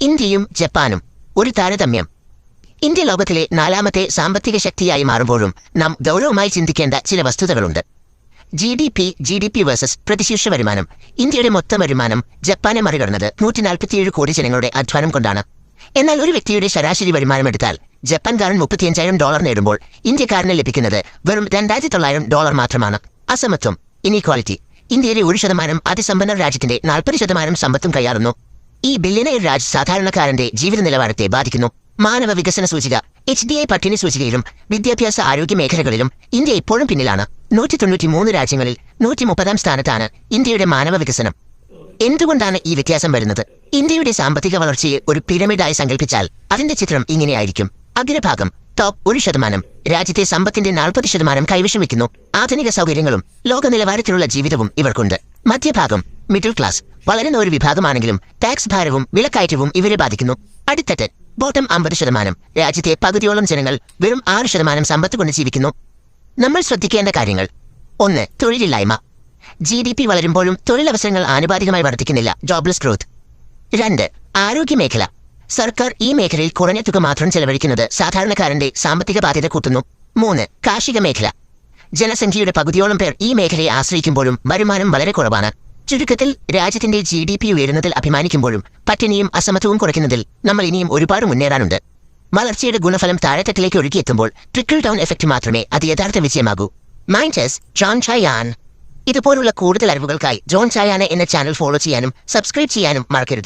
ഇന്ത്യയും ജപ്പാനും ഒരു താരതമ്യം. ഇന്ത്യ ലോകത്തിലെ നാലാമത്തെ സാമ്പത്തിക ശക്തിയായി മാറുമ്പോഴും നാം ഗൗരവമായി ചിന്തിക്കേണ്ട ചില വസ്തുതകളുണ്ട്. G D P G D P versus പ്രതിശീർഷ വരുമാനം ഇന്ത്യയുടെ മൊത്തം വരുമാനം ജപ്പാനെ മറികടന്നത് നൂറ്റി നാൽപ്പത്തിയേഴ് കോടി ജനങ്ങളുടെ അധ്വാനം കൊണ്ടാണ്. എന്നാൽ ഒരു വ്യക്തിയുടെ ശരാശരി വരുമാനം എടുത്താൽ ജപ്പാൻകാരൻ മുപ്പത്തിയഞ്ചായിരം ഡോളർ നേടുമ്പോൾ ഇന്ത്യക്കാരന് ലഭിക്കുന്നത് വെറും രണ്ടായിരത്തി തൊള്ളായിരം ഡോളർ മാത്രമാണ്. അസമത്വം ഇനീക്വാളിറ്റി ഇന്ത്യയിലെ ഒരു ശതമാനം അതിസമ്പന്ന രാജ്യത്തിന്റെ നാൽപ്പത് ശതമാനം സമ്പത്തും കൈയാറുന്നു. ഈ ബില്യനയർ രാജ് സാധാരണക്കാരന്റെ ജീവിത നിലവാരത്തെ ബാധിക്കുന്നു. മാനവ വികസന സൂചിക എച്ച് ഡി ഐ പട്ടിണി സൂചികയിലും വിദ്യാഭ്യാസ ആരോഗ്യ മേഖലകളിലും ഇന്ത്യ ഇപ്പോഴും പിന്നിലാണ്. നൂറ്റി തൊണ്ണൂറ്റി മൂന്ന് രാജ്യങ്ങളിൽ നൂറ്റി മുപ്പതാം സ്ഥാനത്താണ് ഇന്ത്യയുടെ മാനവ വികസനം. എന്തുകൊണ്ടാണ് ഈ വ്യത്യാസം വരുന്നത്? ഇന്ത്യയുടെ സാമ്പത്തിക വളർച്ചയെ ഒരു പിരമിഡായി സങ്കല്പിച്ചാൽ അതിന്റെ ചിത്രം ഇങ്ങനെയായിരിക്കും. അഗ്രഭാഗം ടോപ്പ് ഒരു ശതമാനം രാജ്യത്തെ സമ്പത്തിന്റെ നാൽപ്പത് ശതമാനം കൈവശം വയ്ക്കുന്നു. ആധുനിക സൗകര്യങ്ങളും ലോക നിലവാരത്തിലുള്ള ജീവിതവും ഇവർക്കുണ്ട്. മധ്യഭാഗം മിഡിൽ ക്ലാസ്. വളരുന്ന ഒരു വിഭാഗമാണെങ്കിലും ടാക്സ് ഭാരവും വിലക്കയറ്റവും ഇവരെ ബാധിക്കുന്നു. അടുത്തത് ബോട്ടം അമ്പത് ശതമാനം. രാജ്യത്തെ പകുതിയോളം ജനങ്ങൾ വെറും ആറ് ശതമാനം സമ്പത്ത് കൊണ്ട് ജീവിക്കുന്നു. നമ്മൾ ശ്രദ്ധിക്കേണ്ട കാര്യങ്ങൾ. ഒന്ന് തൊഴിലില്ലായ്മ. ജി ഡി പി വളരുമ്പോഴും തൊഴിലവസരങ്ങൾ ആനുപാതികമായി വർദ്ധിക്കുന്നില്ല. ജോബ്ലെസ് ഗ്രോത്ത് രണ്ട് ആരോഗ്യമേഖല. സർക്കാർ ഈ മേഖലയിൽ കുറഞ്ഞ തുക മാത്രം ചെലവഴിക്കുന്നത് സാധാരണക്കാരന്റെ സാമ്പത്തിക ബാധ്യത കൂട്ടുന്നു. മൂന്ന് കാർഷിക മേഖല. ജനസംഖ്യയുടെ പകുതിയോളം പേർ ഈ മേഖലയെ ആശ്രയിക്കുമ്പോഴും വരുമാനം വളരെ കുറവാണ്. ചുരുക്കത്തിൽ രാജ്യത്തിന്റെ ജി ഡി പി ഉയരുന്നതിൽ അഭിമാനിക്കുമ്പോഴും പട്ടിണിയും അസമത്വവും കുറയ്ക്കുന്നതിൽ നമ്മൾ ഇനിയും ഒരുപാട് മുന്നേറാനുണ്ട്. വളർച്ചയുടെ ഗുണഫലം താഴെത്തട്ടിലേക്ക് ഒഴുകിയെത്തുമ്പോൾ ട്രിക്കിൾ ടൗൺ എഫക്റ്റ് മാത്രമേ അത് യഥാർത്ഥ വിജയമാകൂ. മൈൻഡസ് ജോൺ ചായാൻ. ഇതുപോലുള്ള കൂടുതൽ അറിവുകൾക്കായി ജോൺ ചായാന എന്ന ചാനൽ ഫോളോ ചെയ്യാനും സബ്സ്ക്രൈബ് ചെയ്യാനും മറക്കരുത്.